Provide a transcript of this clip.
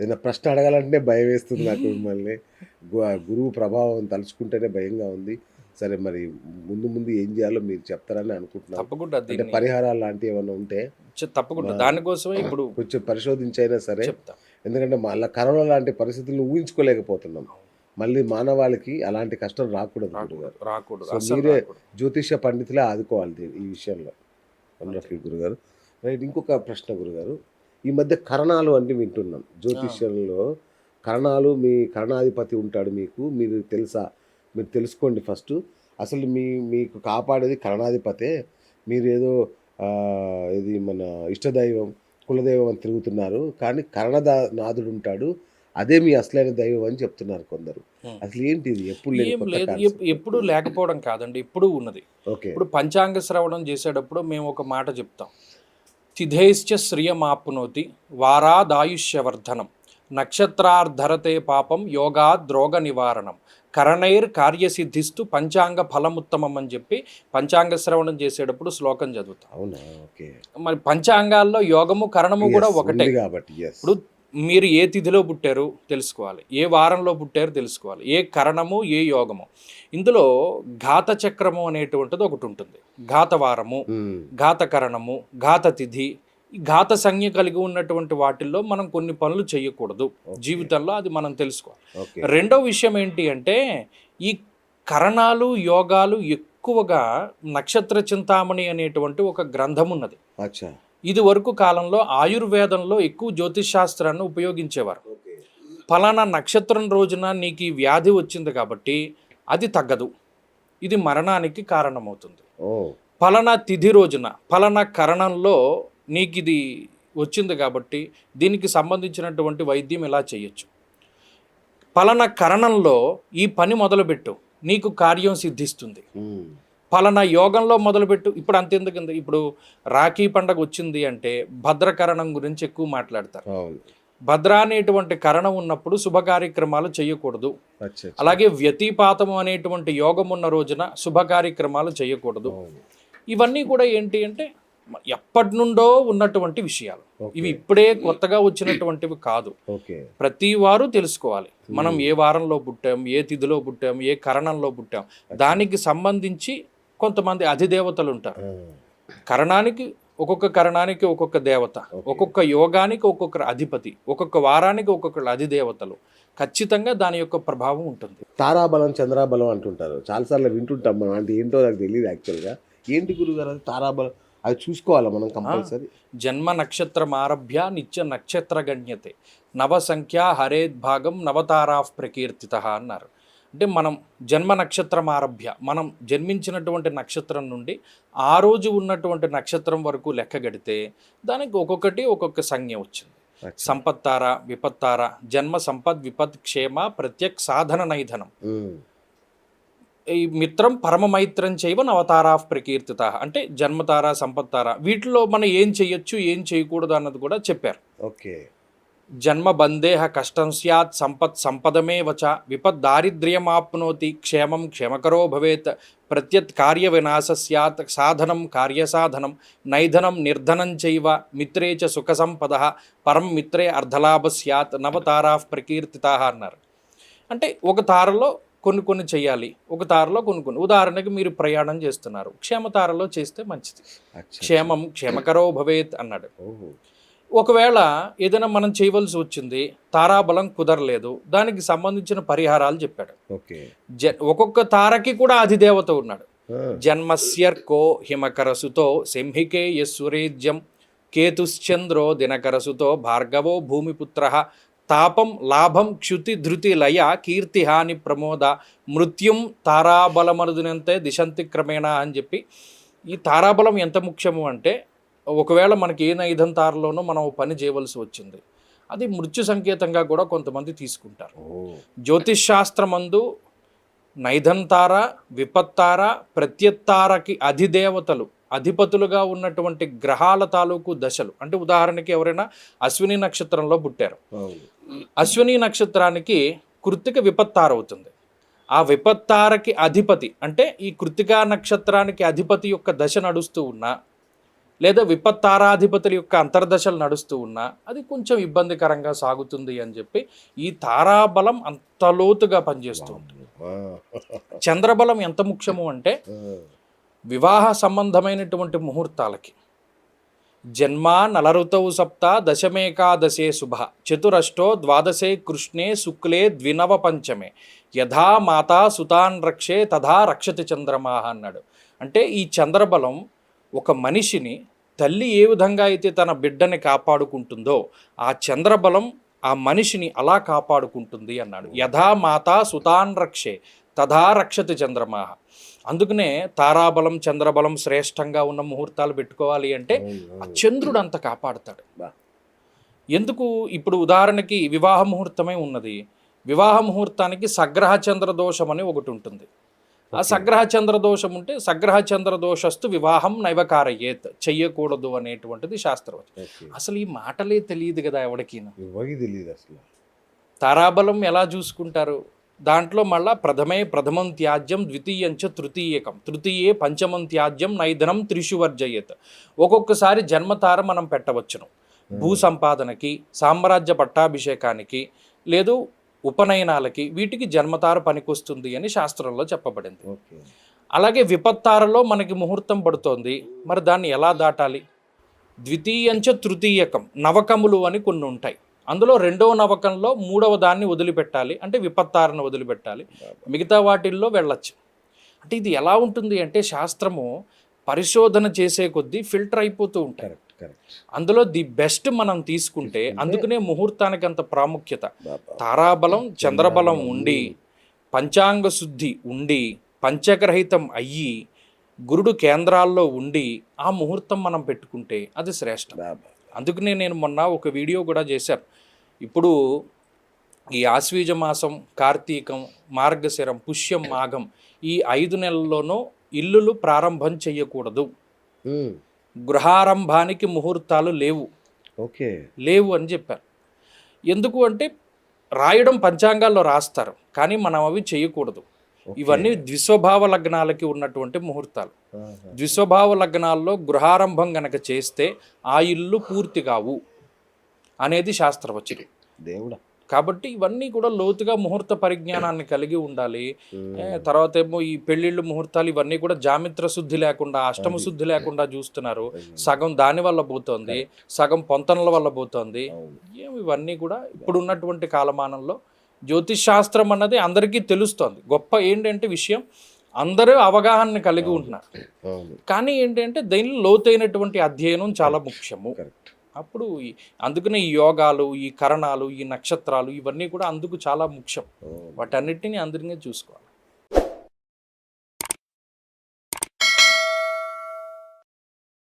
ఏదైనా ప్రశ్న అడగాలంటే భయం వేస్తుంది నాకు మిమ్మల్ని. గురువు ప్రభావం తలుచుకుంటేనే భయంగా ఉంది. సరే మరి ముందు ముందు ఏం చేయాలో మీరు చెప్తారని అనుకుంటున్నాను. తప్పకుండా అంటే పరిహారాలు లాంటివి ఏమైనా ఉంటే తప్పకుండా. దానికోసమే ఇప్పుడు కొంచెం పరిశోధించైనా సరే చెప్తా. ఎందుకంటే మళ్ళీ కరోనా లాంటి పరిస్థితులను ఊహించుకోలేకపోతున్నాం. మళ్ళీ మానవాళికి అలాంటి కష్టం రాకూడదు రాకూడదు మీరే. జ్యోతిష్య పండితులే ఆదుకోవాలి ఈ విషయంలో. వండర్ఫుల్ గురుగారు. రైట్ ఇంకొక ప్రశ్న గురుగారు. ఈ మధ్య కరణాలు అంటే వింటున్నాం. జ్యోతిష్యంలో కరణాలు మీ కరణాధిపతి ఉంటాడు మీకు. మీరు తెలుసా? మీరు తెలుసుకోండి ఫస్ట్. అసలు మీ మీకు కాపాడేది కరణాధిపతే. మీరు ఏదో ఇది మన ఇష్టదైవం కులదైవం అని తిరుగుతున్నారు. కానీ కరణదా నాథుడు ఉంటాడు. అదే మీ అసలైన దైవం అని చెప్తున్నారు కొందరు. అసలు ఏంటి ఇది? ఎప్పుడు లేదు. ఎప్పుడు లేకపోవడం కాదండి. ఎప్పుడు ఉన్నది. ఓకే. ఇప్పుడు పంచాంగ శ్రవణం చేసేటప్పుడు మేము ఒక మాట చెప్తాం. తిథేశ్చ శ్రియమాప్నోతి వారాదాయుష్యవర్ధనం. నక్షత్రార్ధరతే పాపం యోగా ద్రోగ నివారణం కరణైర్ కార్యసిద్ధిస్తూ పంచాంగ ఫలముత్తమం అని చెప్పి పంచాంగ శ్రవణం చేసేటప్పుడు శ్లోకం చదువుతాం. మరి పంచాంగాల్లో యోగము కరణము కూడా ఒకటే. కాబట్టి ఇప్పుడు మీరు ఏ తిథిలో పుట్టారు తెలుసుకోవాలి. ఏ వారంలో పుట్టారు తెలుసుకోవాలి. ఏ కరణము ఏ యోగము. ఇందులో ఘాత చక్రము అనేటువంటిది ఒకటి ఉంటుంది. ఘాత వారము ఘాత కరణము ఘాత తిథి. ఈ ఘాత సంజ్ఞ కలిగి ఉన్నటువంటి వాటిల్లో మనం కొన్ని పనులు చేయకూడదు. జీవితంలో అది మనం తెలుసుకోవాలి. రెండో విషయం ఏంటి అంటే ఈ కరణాలు యోగాలు ఎక్కువగా నక్షత్ర చింతామణి అనేటువంటి ఒక గ్రంథం ఉన్నది. అచ్చా. ఇది వరకు కాలంలో ఆయుర్వేదంలో ఎక్కువ జ్యోతిష్ శాస్త్రాన్ని ఉపయోగించేవారు ఫలానా నక్షత్రం రోజున నీకు ఈ వ్యాధి వచ్చింది కాబట్టి అది తగ్గదు. ఇది మరణానికి కారణమవుతుంది. ఫలానా తిథి రోజున ఫలానా కరణంలో నీకు ఇది వచ్చింది కాబట్టి దీనికి సంబంధించినటువంటి వైద్యం ఇలా చేయొచ్చు. ఫలానా కరణంలో ఈ పని మొదలుపెట్టు. నీకు కార్యం సిద్ధిస్తుంది. ఫలానా యోగంలో మొదలుపెట్టు. ఇప్పుడు అంతెందుకు ఇప్పుడు రాఖీ పండగ వచ్చింది అంటే భద్రకరణం గురించి ఎక్కువ మాట్లాడతారు. భద్ర అనేటువంటి కరణం ఉన్నప్పుడు శుభ కార్యక్రమాలు చేయకూడదు. అలాగే వ్యతిపాతం అనేటువంటి యోగం ఉన్న రోజున శుభ కార్యక్రమాలు చేయకూడదు. ఇవన్నీ కూడా ఏంటి అంటే ఎప్పటి నుండో ఉన్నటువంటి విషయాలు. ఇవి ఇప్పుడే కొత్తగా వచ్చినటువంటివి కాదు. ప్రతి వారు తెలుసుకోవాలి. మనం ఏ వారంలో పుట్టాం ఏ తిథిలో పుట్టాం ఏ కరణంలో పుట్టాం. దానికి సంబంధించి కొంతమంది అధిదేవతలు ఉంటారు. కరణానికి ఒక్కొక్క కరణానికి ఒక్కొక్క దేవత ఒక్కొక్క యోగానికి ఒక్కొక్క అధిపతి ఒక్కొక్క వారానికి ఒక్కొక్క అధిదేవతలు. ఖచ్చితంగా దాని యొక్క ప్రభావం ఉంటుంది. తారాబలం చంద్రాబలం అంటుంటారు. చాలాసార్లు వింటుంటాం మనం. అంటే ఏంటో నాకు తెలియదు యాక్చువల్గా. ఏంటి గురుగారు? అది తారాబలం అది చూసుకోవాలా మనం కంపల్సరీ? జన్మ నక్షత్రం ఆరభ్య నిత్య నక్షత్ర గణ్యతే నవ సంఖ్య హరేద్ భాగం నవతారా ప్రకీర్తిత అన్నారు. అంటే మనం జన్మ నక్షత్రం ఆరభ్య మనం జన్మించినటువంటి నక్షత్రం నుండి ఆ రోజు ఉన్నటువంటి నక్షత్రం వరకు లెక్క గడితే దానికి ఒక్కొక్కటి ఒక్కొక్క సంజ్ఞ వచ్చింది. సంపత్తార విపత్తార జన్మ సంపద్ విపత్ క్షేమ ప్రత్యక్ సాధన నైధనం. ఈ మిత్రం పరమ మైత్రం చేయవ నవతారా ప్రకీర్తిత. అంటే జన్మతార సంపత్తార వీటిలో మనం ఏం చేయొచ్చు ఏం చేయకూడదు అన్నది కూడా చెప్పారు. ఓకే. జన్మ బందేహ కష్టం స్యాత్ సంపత్ సంపదమే వచ విపద్ దారిద్ర్యమాప్నోతి క్షేమం క్షేమకరో భవేత్ ప్రత్యత్ కార్య వినాశ స్యాత్ సాధనం కార్యసాధనం నైధనం నిర్ధనం చైవ మిత్రే చ సుఖ సంపద పరం మిత్రే అర్ధలాభ స్యాత్ నవతారా ప్రకీర్తిత అన్నారు. అంటే ఒక తారలో కొన్ని కొన్ని చేయాలి ఒక తారలో కొన్ని కొన్ని. ఉదాహరణకి మీరు ప్రయాణం చేస్తున్నారు క్షేమతారలో చేస్తే మంచిది. క్షేమం క్షేమకరో భవేత్ అన్నాడు. ఓహో. ఒకవేళ ఏదైనా మనం చేయవలసి వచ్చింది తారాబలం కుదరలేదు దానికి సంబంధించిన పరిహారాలు చెప్పాడు. జ ఒక్కొక్క తారకి కూడా అధిదేవత ఉన్నాడు. జన్మస్యర్కో హిమకరసుతో సింహికే యస్సురేజ్యం కేతుశ్చంద్రో దినకరసుతో భార్గవో భూమిపుత్ర తాపం లాభం క్షుతి ధృతి లయ కీర్తి హాని ప్రమోద మృత్యుం తారాబలమనుదినంతే దిశంతి క్రమేణ అని చెప్పి ఈ తారాబలం ఎంత ముఖ్యము అంటే ఒకవేళ మనకి ఏ నైధం తారలోనో మనం పని చేయవలసి వచ్చింది అది మృత్యు సంకేతంగా కూడా కొంతమంది తీసుకుంటారు. జ్యోతిష్ శాస్త్రమందు నైధంతార విపత్తార ప్రత్యత్తారకి అధిదేవతలు అధిపతులుగా ఉన్నటువంటి గ్రహాల తాలూకు దశలు అంటే ఉదాహరణకి ఎవరైనా అశ్విని నక్షత్రంలో పుట్టారు. అశ్విని నక్షత్రానికి కృత్తిక విపత్తార అవుతుంది. ఆ విపత్తారకి అధిపతి అంటే ఈ కృత్తికా నక్షత్రానికి అధిపతి యొక్క దశ నడుస్తూ ఉన్న లేదా విపత్తారాధిపతుల యొక్క అంతర్దశలు నడుస్తూ ఉన్నా అది కొంచెం ఇబ్బందికరంగా సాగుతుంది అని చెప్పి ఈ తారాబలం అంత లోతుగా పనిచేస్తూ ఉంటుంది. చంద్రబలం ఎంత ముఖ్యము అంటే. వివాహ సంబంధమైనటువంటి ముహూర్తాలకి జన్మ నలరుతౌ సప్త దశమేకాదశే శుభ చతురష్టో ద్వాదశే కృష్ణే శుక్లే ద్వినవ పంచమే యథా మాతా సుతాన్ రక్షే తథా రక్షతి చంద్రమాహ అన్నాడు అంటే ఈ చంద్రబలం ఒక మనిషిని తల్లి ఏ విధంగా అయితే తన బిడ్డని కాపాడుకుంటుందో ఆ చంద్రబలం ఆ మనిషిని అలా కాపాడుకుంటుంది అన్నాడు. యథా మాతా సుతాన్ రక్షే తథా రక్షతి చంద్రమాహ అందుకనే తారాబలం చంద్రబలం శ్రేష్టంగా ఉన్న ముహూర్తాలు పెట్టుకోవాలి అంటే ఆ. చంద్రుడు అంత కాపాడుతాడు. ఎందుకు? ఇప్పుడు ఉదాహరణకి వివాహ ముహూర్తమే ఉన్నది. వివాహ ముహూర్తానికి సగ్రహ చంద్ర దోషం అని ఒకటి ఉంటుంది. ఆ సగ్రహ చంద్ర దోషం ఉంటే సగ్రహ చంద్ర దోషస్తు వివాహం నైవకారయేత్ చెయ్యకూడదు అనేటువంటిది శాస్త్రవచనం. అసలు ఈ మాటలే తెలియదు కదా ఎవరికి ఎవరికి తెలియదు అసలు? తారాబలం ఎలా చూసుకుంటారు? దాంట్లో మళ్ళా ప్రథమే ప్రథమం త్యాజ్యం ద్వితీయంచ తృతీయకం. తృతీయే పంచమం త్యాజ్యం నైదనం త్రిషు వర్జయత్ ఒక్కొక్కసారి జన్మతార మనం పెట్టవచ్చును. భూ సంపాదనకి సామ్రాజ్య పట్టాభిషేకానికి లేదు ఉపనయనాలకి వీటికి జన్మతార పనికొస్తుంది అని శాస్త్రంలో చెప్పబడింది. అలాగే విపత్తారలో మనకి ముహూర్తం పడుతోంది. మరి దాన్ని ఎలా దాటాలి? ద్వితీయంచ తృతీయకం నవకములు అని కొన్ని ఉంటాయి. అందులో రెండవ నవకంలో మూడవ దాన్ని వదిలిపెట్టాలి. అంటే విపత్తారను వదిలిపెట్టాలి. మిగతా వాటిల్లో వెళ్ళొచ్చు. అంటే ఇది ఎలా ఉంటుంది అంటే శాస్త్రము పరిశోధన చేసే కొద్దీ ఫిల్టర్ అయిపోతూ కరెక్ట్. అందులో ది బెస్ట్ మనం తీసుకుంటే అందుకనే ముహూర్తానికి అంత ప్రాముఖ్యత తారాబలం చంద్రబలం ఉండి పంచాంగ శుద్ధి ఉండి పంచగ్రహితం అయ్యి గురుడు కేంద్రాల్లో ఉండి ఆ ముహూర్తం మనం పెట్టుకుంటే అది శ్రేష్టం. అందుకనే నేను మొన్న ఒక వీడియో కూడా చేశాను. ఇప్పుడు ఈ ఆశ్వీజ మాసం కార్తీకం మార్గశిరం పుష్యం మాఘం ఈ ఐదు నెలల్లోనూ ఇల్లులు ప్రారంభం చేయకూడదు. గృహారంభానికి ముహూర్తాలు లేవు. ఓకే. లేవు అని చెప్పారు. ఎందుకు అంటే రాయడం పంచాంగాల్లో రాస్తారు కానీ మనం అవి చేయకూడదు. ఇవన్నీ ద్విస్వభావ లగ్నాలకి ఉన్నటువంటి ముహూర్తాలు. ద్విస్వభావ లగ్నాల్లో గృహారంభం గనక చేస్తే ఆ ఇల్లు పూర్తి కావు అనేది శాస్త్రవచనం. దేవుడా. కాబట్టి ఇవన్నీ కూడా లోతుగా ముహూర్త పరిజ్ఞానాన్ని కలిగి ఉండాలి. తర్వాత ఏమో ఈ పెళ్ళిళ్ళు ముహూర్తాలు ఇవన్నీ కూడా జామిత్ర శుద్ధి లేకుండా అష్టమ శుద్ధి లేకుండా చూస్తున్నారు. సగం దాని వల్ల పోతోంది సగం పొంతనల వల్ల పోతోంది. అవును. ఏం ఇవన్నీ కూడా ఇప్పుడు ఉన్నటువంటి కాలమానంలో జ్యోతిష్ శాస్త్రం అన్నది అందరికీ తెలుస్తోంది. గొప్ప ఏంటంటే విషయం అందరూ అవగాహన కలిగి ఉంటున్నారు. కానీ ఏంటంటే దీనిలో లోతైనటువంటి అధ్యయనం చాలా ముఖ్యము. అప్పుడు అందుకనే ఈ యోగాలు ఈ కరణాలు ఈ నక్షత్రాలు ఇవన్నీ కూడా అందుకు చాలా ముఖ్యం. వాటన్నిటిని అందరినీ చూసుకోవాలి